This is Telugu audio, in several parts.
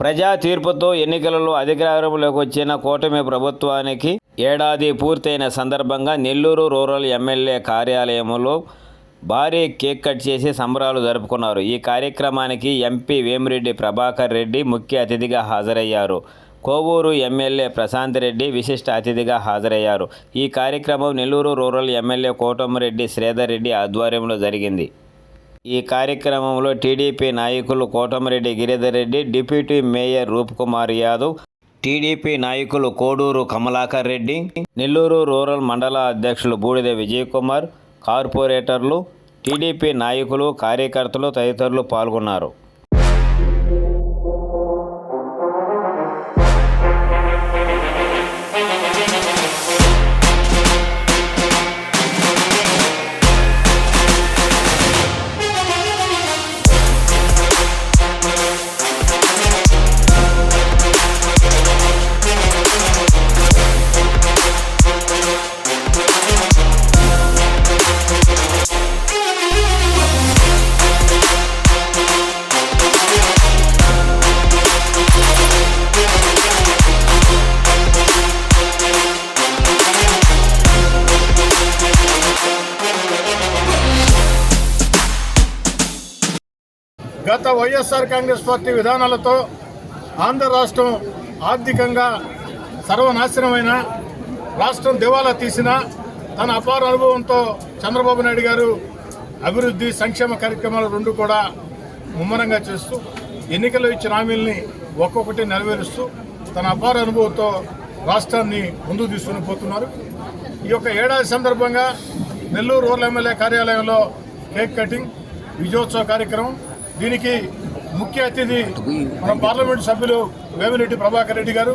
ప్రజా తీర్పుతో ఎన్నికలలో అధికారంలోకి వచ్చిన కూటమి ప్రభుత్వానికి ఏడాది పూర్తయిన సందర్భంగా నెల్లూరు రూరల్ ఎమ్మెల్యే కార్యాలయంలో భారీ కేక్ కట్ చేసి సంబరాలు జరుపుకున్నారు. ఈ కార్యక్రమానికి ఎంపీ వేమిరెడ్డి ప్రభాకర్ రెడ్డి ముఖ్య అతిథిగా హాజరయ్యారు. కోవూరు ఎమ్మెల్యే ప్రశాంత్ రెడ్డి విశిష్ట అతిథిగా హాజరయ్యారు. ఈ కార్యక్రమం నెల్లూరు రూరల్ ఎమ్మెల్యే కోటమిరెడ్డి శ్రీధర్ రెడ్డి ఆధ్వర్యంలో జరిగింది. ఈ కార్యక్రమంలో టీడీపీ నాయకులు Kotamreddy Giridhar Reddy deputy mayor Roopkumar Yadav TDP నాయకులు కోడూరు కమలాకర్ రెడ్డి నెల్లూరు రూరల్ మండల అధ్యక్షులు బూడిద విజయకుమార్ కార్పొరేటర్లు టీడీపీ నాయకులు కార్యకర్తలు తదితరులు పాల్గొన్నారు. గత వైఎస్ఆర్ కాంగ్రెస్ పార్టీ విధానాలతో ఆంధ్ర రాష్ట్రం ఆర్థికంగా సర్వనాశనమైన రాష్ట్రం దివాలా తీసిన తన అపార అనుభవంతో చంద్రబాబు నాయుడు గారు అభివృద్ధి సంక్షేమ కార్యక్రమాలు రెండు కూడా ముమ్మరంగా చేస్తూ ఎన్నికల్లో ఇచ్చిన హామీల్ని ఒక్కొక్కటి నెరవేరుస్తూ తన అపార అనుభవంతో రాష్ట్రాన్ని ముందుకు తీసుకుని పోతున్నారు. ఈ యొక్క ఏడాది సందర్భంగా నెల్లూరు రూరల్ ఎమ్మెల్యే కార్యాలయంలో కేక్ కటింగ్ విజయోత్సవ కార్యక్రమం దీనికి ముఖ్య అతిథి మన పార్లమెంటు సభ్యులు వేమిరెడ్డి ప్రభాకర్ రెడ్డి గారు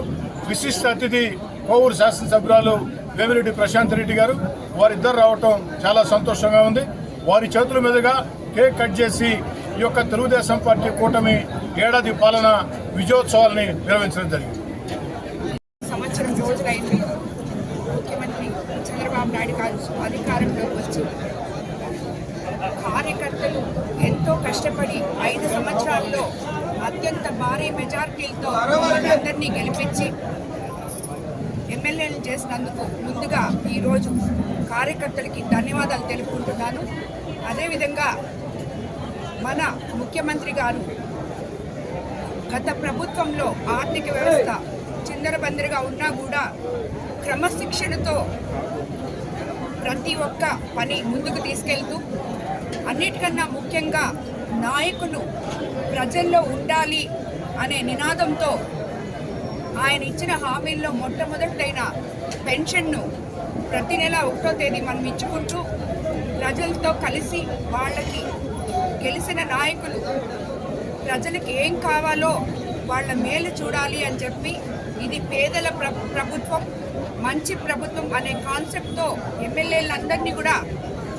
విశిష్ట అతిథి కోవూరు శాసనసభ్యురాలు వేమిరెడ్డి ప్రశాంత్ రెడ్డి గారు. వారిద్దరు రావటం చాలా సంతోషంగా ఉంది. వారి చేతుల మీదుగా కేక్ కట్ చేసి ఈ యొక్క తెలుగుదేశం పార్టీ కూటమి ఏడాది పాలన విజయోత్సవాలని నిర్వహించడం జరిగింది. సంవత్సరం రోజులైంది. ముఖ్యమంత్రి చంద్రబాబు నాయుడు గారు అధికారంలోకి వచ్చి కార్యకర్తలు ఎంతో కష్టపడి ఐదు సంవత్సరాల్లో అత్యంత భారీ మెజార్టీలతో అందరినీ గెలిపించి ఎమ్మెల్యేలు చేసినందుకు ముందుగా ఈరోజు కార్యకర్తలకి ధన్యవాదాలు తెలుపుకుంటున్నాను. అదేవిధంగా మన ముఖ్యమంత్రి గారు గత ప్రభుత్వంలో ఆర్థిక వ్యవస్థ చిందరబందరగా ఉన్నా కూడా క్రమశిక్షణతో ప్రతి ఒక్క పని ముందుకు తీసుకెళ్తూ అన్నిటికన్నా ముఖ్యంగా నాయకులు ప్రజల్లో ఉండాలి అనే నినాదంతో ఆయన ఇచ్చిన హామీల్లో మొట్టమొదటైన పెన్షన్ను ప్రతి నెల ఒకటో తేదీ మనం ఇచ్చుకుంటూ ప్రజలతో కలిసి వాళ్ళకి గెలిచిన నాయకులు ప్రజలకు ఏం కావాలో వాళ్ళ మేలు చూడాలి అని చెప్పి ఇది పేదల ప్ర ప్రభుత్వం మంచి ప్రభుత్వం అనే కాన్సెప్ట్తో ఎమ్మెల్యేలందరినీ కూడా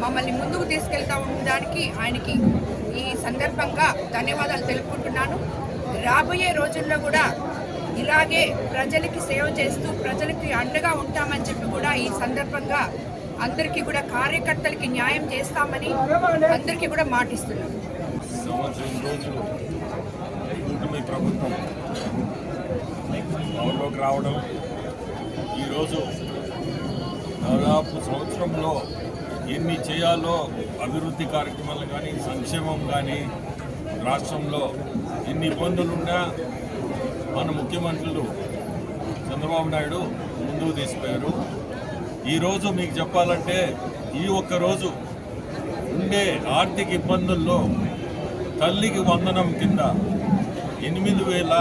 మమ్మల్ని ముందుకు తీసుకెళ్తా ఉండడానికి ఆయనకి ఈ సందర్భంగా ధన్యవాదాలు తెలుపుకుంటున్నాను. రాబోయే రోజుల్లో కూడా ఇలాగే ప్రజలకి సేవ చేస్తూ ప్రజలకి అండగా ఉంటామని చెప్పి కూడా ఈ సందర్భంగా అందరికీ కూడా కార్యకర్తలకి న్యాయం చేస్తామని అందరికీ కూడా మాటిస్తున్నాం. కూటమి ప్రభుత్వం రావడం ఈరోజు దాదాపు సంవత్సరంలో ఎన్ని చేయాలో అభివృద్ధి కార్యక్రమాలు కానీ సంక్షేమం కానీ రాష్ట్రంలో ఎన్ని ఇబ్బందులున్నా మన ముఖ్యమంత్రులు చంద్రబాబు నాయుడు ముందుకు తీసిపోయారు. ఈరోజు మీకు చెప్పాలంటే ఈ ఒక్క రోజు ఉండే ఆర్థిక ఇబ్బందుల్లో తల్లికి వందనం కింద ఎనిమిది వేల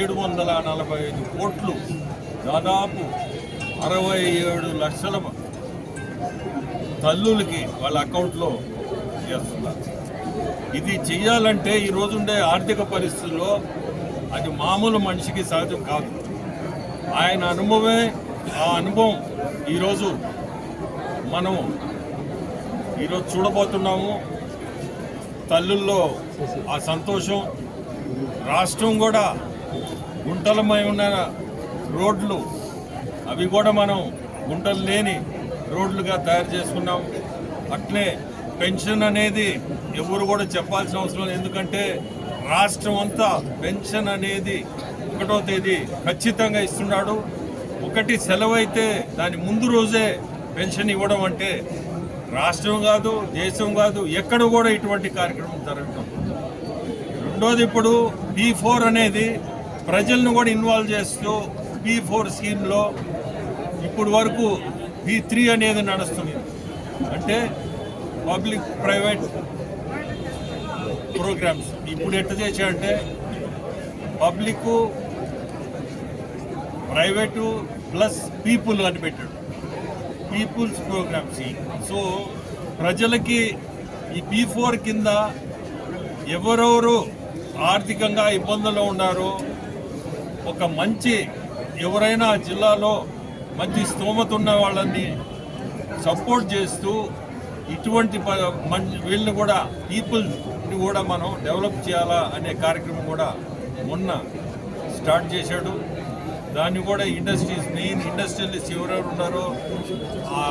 ఏడు వందల నలభై ఐదు కోట్లు దాదాపు అరవై ఏడు లక్షల తల్లులకి వాళ్ళ అకౌంట్లో చేస్తున్నారు. ఇది చేయాలంటే ఈ రోజుండే ఆర్థిక పరిస్థితుల్లో అది మామూలు మనిషికి సహజం కాదు. ఆయన అనుభవమే ఆ అనుభవం ఈరోజు మనం ఈరోజు చూడబోతున్నాము. తల్లుల్లో ఆ సంతోషం రాష్ట్రం కూడా గుంటలమై ఉన్న రోడ్లు అవి కూడా మనం గుంటలు లేని రోడ్లుగా తయారు చేసుకున్నాం. అట్లే పెన్షన్ అనేది ఎవరు కూడా చెప్పాల్సిన అవసరం లేదు. ఎందుకంటే రాష్ట్రం అంతా పెన్షన్ అనేది ఒకటో తేదీ ఖచ్చితంగా ఇస్తున్నాడు. ఒకటి సెలవు అయితే దాని ముందు రోజే పెన్షన్ ఇవ్వడం అంటే రాష్ట్రం కాదు దేశం కాదు ఎక్కడ కూడా ఇటువంటి కార్యక్రమం జరగటం రెండోది ఇప్పుడు పీ ఫోర్ అనేది ప్రజలను కూడా ఇన్వాల్వ్ చేస్తూ పీ ఫోర్ స్కీమ్లో ఇప్పుడు వరకు బీ త్రీ అనేది నడుస్తుంది. అంటే పబ్లిక్ ప్రైవేట్ ప్రోగ్రామ్స్. ఇప్పుడు ఎట్లా చేశాడంటే పబ్లిక్ ప్రైవేటు ప్లస్ పీపుల్ అని పెట్టాడు పీపుల్స్ ప్రోగ్రామ్స్. సో ప్రజలకి ఈ పీ ఫోర్ కింద ఎవరెవరు ఆర్థికంగా ఇబ్బందుల్లో ఉన్నారో ఒక మంచి ఎవరైనా జిల్లాలో మంచి స్తోమత ఉన్న వాళ్ళని సపోర్ట్ చేస్తూ ఇటువంటి ప- వీళ్ళని కూడా పీపుల్ని కూడా మనం డెవలప్ చేయాలా అనే కార్యక్రమం కూడా మొన్న స్టార్ట్ చేశాడు. దాన్ని కూడా ఇండస్ట్రీస్ మెయిన్ ఇండస్ట్రియలిస్ట్ ఎవరెవరు ఉన్నారో ఆ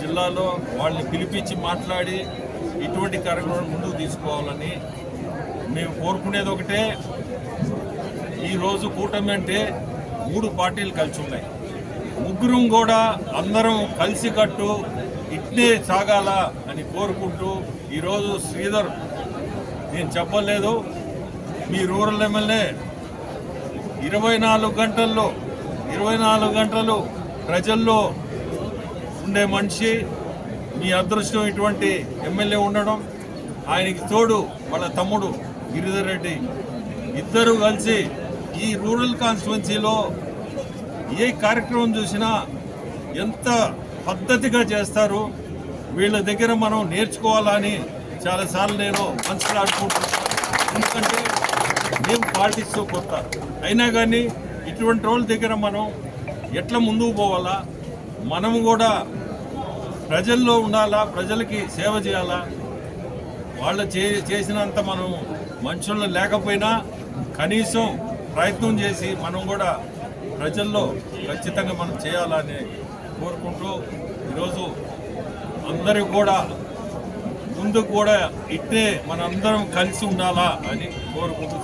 జిల్లాలో వాళ్ళని పిలిపించి మాట్లాడి ఇటువంటి కార్యక్రమం ముందుకు తీసుకోవాలని మేము కోరుకునేది ఒకటే. ఈరోజు కూటమి అంటే మూడు పార్టీలు కలిసి ఉన్నాయి. ముగ్గురం కూడా అందరం కలిసికట్టు ఇట్నే సాగాల అని కోరుకుంటూ ఈరోజు శ్రీధర్ నేను చెప్పలేదు మీ రూరల్ ఎమ్మెల్యే ఇరవై నాలుగు గంటల్లో ఇరవై నాలుగు గంటలు ప్రజల్లో ఉండే మనిషి మీ అదృష్టం ఇటువంటి ఎమ్మెల్యే ఉండడం ఆయనకి తోడు వాళ్ళ తమ్ముడు గిరిధర్ రెడ్డి. ఇద్దరు కలిసి ఈ రూరల్ కాన్స్టిట్యున్సీలో ఏ కార్యక్రమం చూసినా ఎంత పద్ధతిగా చేస్తారు వీళ్ళ దగ్గర మనం నేర్చుకోవాలని చాలాసార్లు నేను మనసులాడుకుంటున్నాను ఎందుకంటే మేము పాలిటిక్స్ కొత్త అయినా కానీ ఇటువంటి రోజుల దగ్గర మనం ఎట్లా ముందుకు పోవాలా? మనం కూడా ప్రజల్లో ఉండాలా? ప్రజలకి సేవ చేయాలా? వాళ్ళు చే చేసినంత మనం మనుషుల్లో లేకపోయినా కనీసం ప్రయత్నం చేసి మనం కూడా ప్రజల్లో ఖచ్చితంగా మనం చేయాలని కోరుకుంటూ ఈరోజు అందరూ కూడా ముందు కూడా ఇట్టే మనందరం కలిసి ఉండాలా అని కోరుకుంటూ